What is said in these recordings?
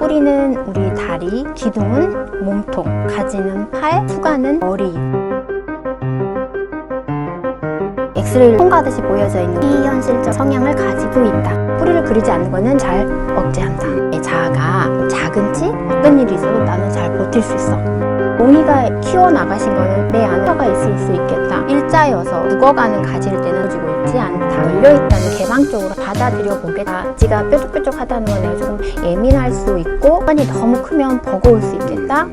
뿌리는 우리 다리, 기둥은 몸통, 가지는 팔, 후가는 머리. 엑스레이를 통과하듯이 보여져 있는 비현실적 성향을 가지고 있다. 뿌리를 그리지 않는 거는 잘 억제한다. 내 자아가 작은 지 어떤 일이 있어도 나는 잘 버틸 수 있어. 몽이가 키워나가신 거는 내 안에 가 있을 수 있겠다. 일자여서 죽어가는 가지를 내려주고 있지 않다. 열려있다는 개방적으로 받아들여 보겠다. 지가 뾰족뾰족하다는 건 내가 조금 예민할 수 있고 습관이 너무 크면 버거울 수 있겠다.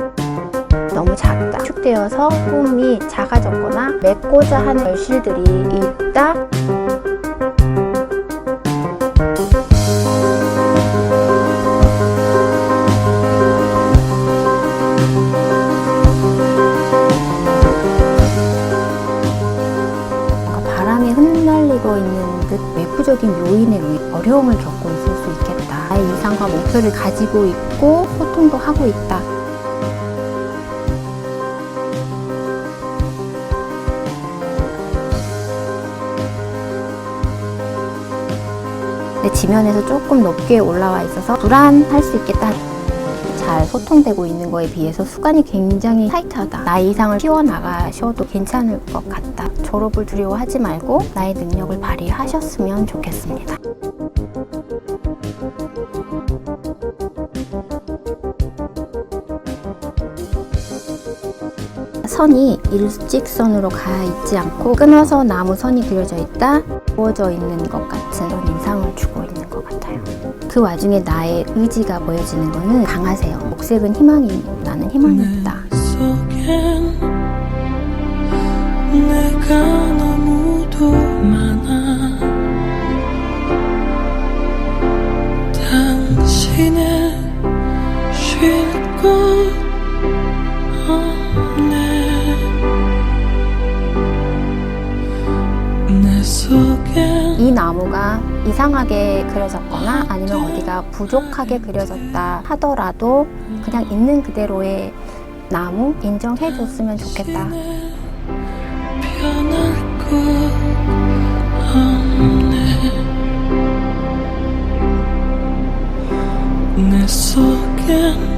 너무 작다. 축되어서 꿈이 작아졌거나 맺고자 하는 결실들이 있다. 바람에 흩날리고 있는 듯 외부적인 요인에 의해 어려움을 겪고 있을 수 있겠다. 나의 이상과 목표를 가지고 있고 소통도 하고 있다. 내 지면에서 조금 높게 올라와 있어서 불안할 수 있겠다. 잘 소통되고 있는 거에 비해서 수간이 굉장히 타이트하다. 나의 이상을 키워나가셔도 괜찮을 것 같다. 졸업을 두려워하지 말고 나의 능력을 발휘하셨으면 좋겠습니다. 선이 일직선으로 가 있지 않고 끊어서 나무 선이 그려져 있다, 부어져 있는 것 같은 그런 인상을 주고 있는 것 같아요. 그 와중에 나의 의지가 보여지는 거는 강하세요. 녹색은 희망이 나는 희망이 있다. 이 나무가 이상하게 그려졌거나 아니면 어디가 부족하게 그려졌다 하더라도 그냥 있는 그대로의 나무 인정해 줬으면 좋겠다. 내 속엔